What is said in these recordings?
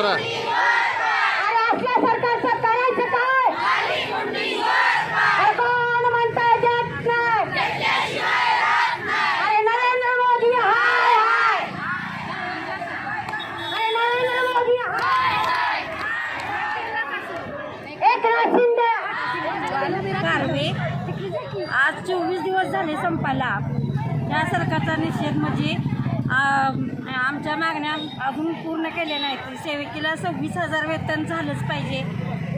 Agora. आज चोवीस दिवस झाले संपाला या सरकारचा निषेध म्हणजे आमच्या मागण्या अजून पूर्ण केल्या नाहीत. सेविकेला सव्वीस हजार वेतन झालंच पाहिजे.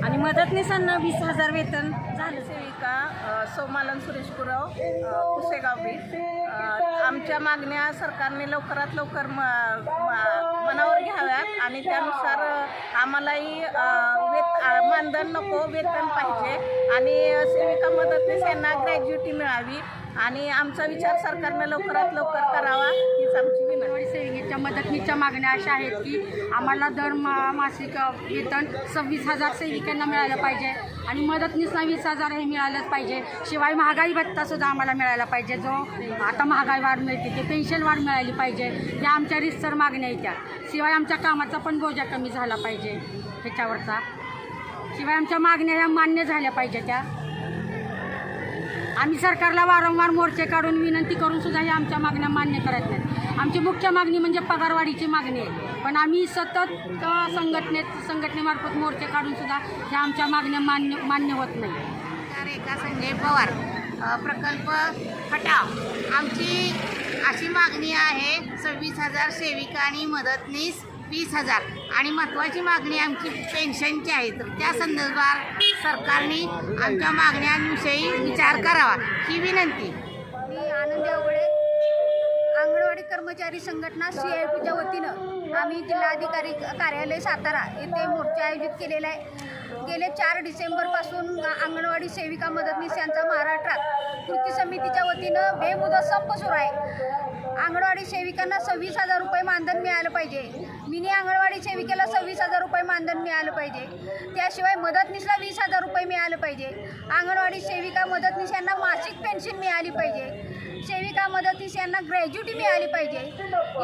आणि मदतनीसांना वीस हजार वेतन झालं. सेविका सोमालन सुरेश गुरव कुसेगाव पुसेगाव आमच्या मागण्या सरकारने लवकरात लवकर म म- मनावर घ्याव्यात. आणि त्यानुसार आम्हालाही वेत मानधन नको वेतन पाहिजे. आणि सेविका मदतनीस यांना ग्रॅज्युटी मिळावी. आणि आमचा विचार सरकारनं लवकरात लवकर करावा हीच आमची विनंती. सेविकेच्या मदतनीच्या मागण्या अशा आहेत की आम्हाला दर मा मासिक वेतन सव्वीस हजार सेविकांना मिळालं पाहिजे. आणि मदतनीसना वीस हजार हे मिळालंच पाहिजे. शिवाय महागाई भत्तासुद्धा आम्हाला मिळायला पाहिजे. जो आता महागाई वाढ मिळते ते पेन्शन वाढ मिळाली पाहिजे. या आमच्या रिस्तर मागण्या येत्या शिवाय आमच्या कामाचा पण बोजा कमी झाला पाहिजे. ह्याच्यावरचा. शिवाय आमच्या मागण्या ह्या मान्य झाल्या पाहिजे त्या. आम्ही सरकारला वारंवार मोर्चे काढून विनंती करून सुद्धा ह्या आमच्या मागण्या मान्य करत नाहीत. आमची मुख्य मागणी म्हणजे पगारवाढीची मागणी आहे. पण आम्ही सतत संघटनेत संघटनेमार्फत मोर्चे काढून सुद्धा ह्या आमच्या मागण्या मान्य मान्य होत नाही. रेखा संजय पवार प्रकल्प हटाव. आमची अशी मागणी आहे सव्वीस हजार सेविका आणि मदतनीस वीस हजार. आणि महत्त्वाची मागणी आमची पेन्शनची आहे. तर त्या संदर्भात सरकारने आमच्या मागण्यांविषयी विचार करावा. ही विनंती. अंगणवाडी कर्मचारी संघटना सी आय पीच्या वतीनं आम्ही जिल्हाधिकारी कार्यालय सातारा येथे मोर्चा आयोजित केलेला आहे. गेले चार डिसेंबरपासून अंगणवाडी सेविका मदतनीस यांचा महाराष्ट्रात कृती समितीच्या वतीनं बेमुदत संप सुरू आहे. अंगणवाडी सेविकांना सव्वीस हजार रुपये मानधन मिळालं पाहिजे. मिनी अंगणवाडी सेविकेला सव्वीस हजार रुपये मानधन मिळालं पाहिजे. त्याशिवाय मदतनीसला वीस हजार रुपये मिळालं पाहिजे. अंगणवाडी सेविका मदतनीस यांना मासिक पेन्शन मिळाली पाहिजे. सेविका मदतीस यांना ग्रॅज्युटी मिळाली पाहिजे.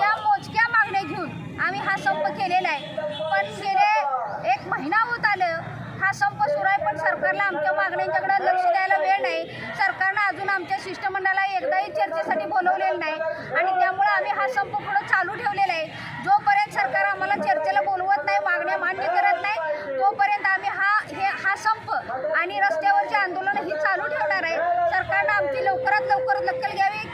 या मोजक्या मागण्या घेऊन आम्ही हा संप केलेला आहे. पण गेले एक महिना होत आलं. हा संप सुरू आहे पण सरकारला आमच्या मागण्यांच्याकडे लक्ष द्यायला वेळ नाही. सरकारनं अजून आमच्या शिष्टमंडळाला एकदाही चर्चेसाठी बोलवलेलं नाही. आणि त्यामुळे आम्ही हा संप पुढे चालू ठेवलेला आहे. जोपर्यंत सरकार आम्हाला चर्चेला बोलवत नाही मागण्या मान्य करत नाही. तोपर्यंत आम्ही हा हे हा संप आणि रस्त्यावरचे आंदोलन ही चालू ठेवणार आहे. सरकारनं आमची लवकरात लवकर दखल घ्यावी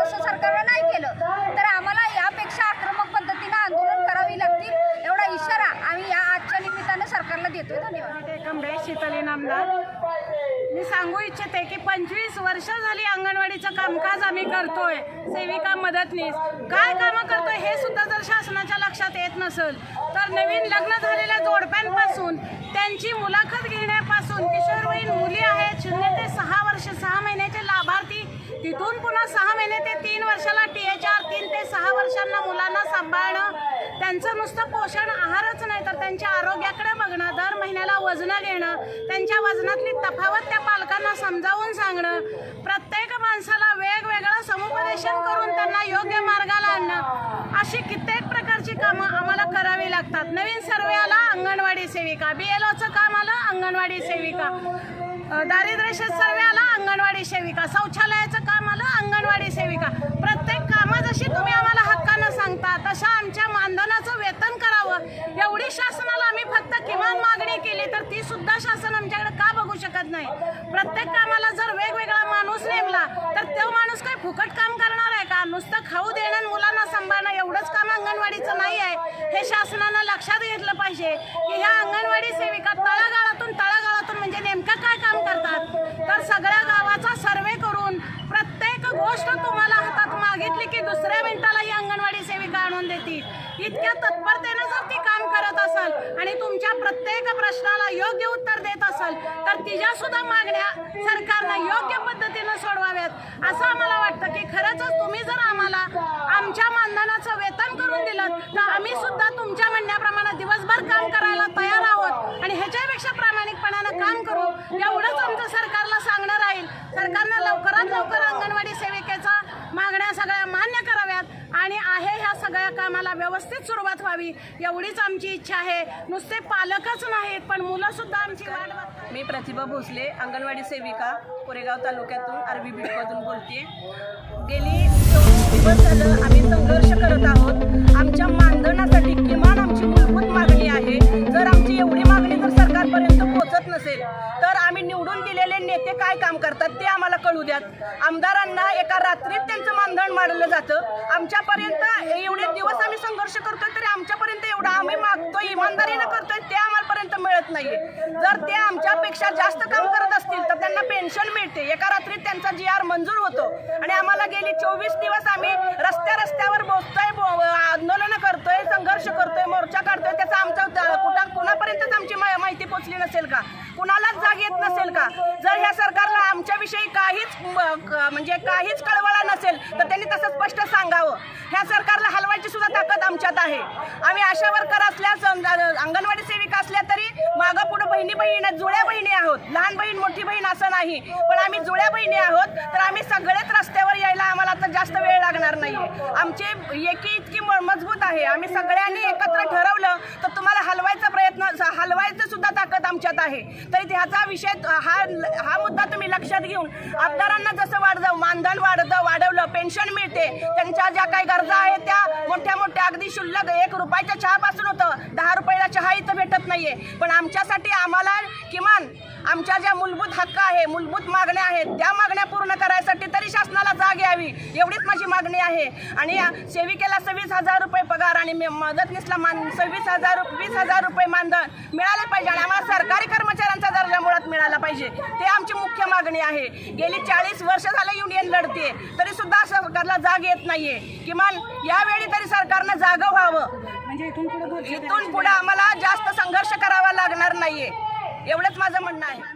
तसं सरकारनं नाही केलं. तर आम्हाला यापेक्षा आक्रमक पद्धतीनं आंदोलन करावी लागतील एवढा इशारा आम्ही या आजच्या निमित्तानं सरकारला देतोय. धन्यवाद. कमरे शीतली नामदार मी सांगू इच्छिते की पंचवीस वर्ष झाली अंगणवाडीचं कामकाज आम्ही करतोय. सेविका मदतनीस. काय कामं करतोय हे सुद्धा जर शासनाच्या लक्षात येत नसेल तर नवीन लग्न झालेल्या जोडप्यांपासून त्यांची मुलाखत घेण्यापासून किशोरवयीन मुली आहेत शून्य ते सहा वर्ष सहा महिन्याचे लाभार्थी तिथून पुन्हा सहा महिने ते तीन वर्षाला टी एच आर तीन ते सहा वर्षांना मुलांना सांभाळणं त्यांचं नुसतं पोषण आहारच नाही तर त्यांच्या आरोग्याकडे बघणं दर महिन्याला वजनं घेणं त्यांच्या वजनातली तफावत त्या पालकांना समजावून सांगणं प्रत्येक माणसाला वेगवेगळं समुपदेशन करून त्यांना योग्य मार्गाला आणणं अशी कित्येक प्रकारची कामं आम्हाला करावी लागतात. नवीन सर्वे आला अंगणवाडी सेविका बी एल ओचं काम आलं अंगणवाडी सेविका. दारिद्र्य सर्वे आला अंगणवाडी सेविका. शौचालयाचं काम आलं अंगणवाडी सेविका. प्रत्येक कामं जशी तुम्ही आम्हाला हक्कानं सांगता तशा आमच्या मानधनाचं वेतन करावं. एवढी शासनाला आम्ही फक्त किमान मागणी केली तर ती सुद्धा शासन आमच्याकडे का बघू शकत नाही? प्रत्येक कामाला जर वेगवेगळा माणूस नेमला तर तो माणूस काय फुकट काम करणार आहे का? नुसतं खाऊ देणं मुलांना सांभाळणं एवढंच काम अंगणवाडीचं नाही आहे. हे शासनानं लक्षात घेतलं पाहिजे की ह्या अंगणवाडी सेविका तळागाळातून म्हणजे नेमकं काय काम करतात तर सगळ्या गावाचा सर्वे करून प्रत्येक गोष्ट तुम्हाला हातात मागितली की दुसऱ्या मिनिटाला ही अंगणवाडी सेविका आणून देतील. इतक्या तत्परतेनं जर ती काम करत असेल आणि तुमच्या प्रत्येक प्रश्नाला योग्य उत्तर देत असेल तर तिच्या सुद्धा मागण्या सरकारनं योग्य पद्धतीनं सोडवाव्यात. असं आम्हाला वाटतं की खरंच तुम्ही जर आम्हाला आमच्या मानधनाचं वेतन करून दिलं तर आम्ही सुद्धा तुमच्या म्हणण्याप्रमाणे दिवसभर काम करायला तयार आहोत. आणि ह्याच्यापेक्षा प्रामाणिकपणानं काम करू एवढंच आमचं सरकारला सांगणं राहील सरकारनं लवकरात लवकर अंगणवाडी सेविकेचा मागण्या सगळ्या मान्य कराव्यात आणि आहे ह्या सगळ्या कामाला व्यवस्थित सुरुवात व्हावी एवढीच आमची इच्छा आहे. नुसते पालकच नाहीत पण मुलं सुद्धा आमची वाट मी प्रतिभा भोसले अंगणवाडी सेविका कोरेगाव तालुक्यातून आरबी बीटमधून बोलते गेली चोवीस दिवस झालं आम्ही संघर्ष करत आहोत. आमच्या मानधनासाठी किमान आमची मूलभूत मागणी आहे. जर आमची एवढी मागणी जर सरकारपर्यंत पोहोचत नसेल तर आम्ही निवडून दिलेले नेते काय काम करतात ते आम्हाला कळू द्यात. आमदारांना एका रात्रीत त्यांचं मानधन मांडलं जातं. आमच्यापर्यंत एवढे दिवस आम्ही संघर्ष करतोय तरी आमच्यापर्यंत एवढं आम्ही मागतोय इमानदारीनं करतोय ते आम्हापर्यंत मिळत नाहीये. जर ते आमच्यापेक्षा जास्त काम करत असतील तर त्यांना पेन्शन मिळते. एका रात्रीत त्यांचा जी आर मंजूर होतो. आणि आम्हाला गेली चोवीस दिवस आम्ही रस्त्या रस्त्यावर बसतोय आंदोलन संघर्ष करतोय मोर्चा काढतोय त्याचा आमचा कुठा कुणापर्यंतच आमची माहिती पोचली नसेल का? कुणालाच जाग येत नसेल का? जर ह्या सरकारला आमच्याविषयी काहीच म्हणजे काहीच कळवळा नसेल तर त्यांनी तसं स्पष्ट सांगावं. ह्या सरकारला हलवायची सुद्धा ताकद आमच्यात आहे. आम्ही आशा वर्कर असल्यास अंगणवाडी सेविका असल्या तरी मागं पुढे बहिणी बहिणी जुळ्या बहिणी आहोत. लहान बहीण मोठी बहीण असं नाही. पण आम्ही जुळ्या बहिणी आहोत तर आम्ही सगळेच रस्त्यावर यायला आम्हाला आता जास्त वेळ लागणार नाहीये आमची एकी इतकी म- मजबूत आहे. आम्ही सगळ्यांनी एकत्र ठरवलं तर तुम्हाला हलवायचा प्रयत्न हलवायचं सुद्धा आहे. तरी ह्याचा विषय हा हा मुद्दा तुम्ही लक्षात घेऊन आमदारांना जसं वाढतं मानधन वाढतं वाढवलं पेन्शन मिळते त्यांच्या ज्या काही गरजा आहेत त्या मोठ्या मोठ्या अगदी शुल्लक एक रुपयाच्या चहापासून होतं. दहा रुपयाला चहा इथं भेटत नाहीये. पण आमच्यासाठी आम्हाला किमान आमच्या ज्या मूलभूत हक्क आहे मूलभूत मागण्या आहेत त्या मागण्या पूर्ण करायसाठी तरी शासनाला जाग यावी. एवढीच माझी मागणी आहे. आणि या सेविकेला सव्वीस हजार रुपये पगार आणि मदतनीसला मान सव्वीस हजार वीस हजार रुपये मानधन मिळाले पाहिजे आणि आम्हाला सरकारी कर्मचाऱ्यांचा दर्जा मुळात मिळाला पाहिजे. ते आमची मुख्य मागणी आहे. गेली चाळीस वर्ष झालं युनियन लढते तरी सुद्धा सरकारला जाग येत नाहीये. किमान यावेळी तरी सरकारनं जागं व्हावं. म्हणजे इथून पुढे इथून पुढे आम्हाला जास्त संघर्ष करावा लागणार नाहीये. एवढंच माझं म्हणणं आहे.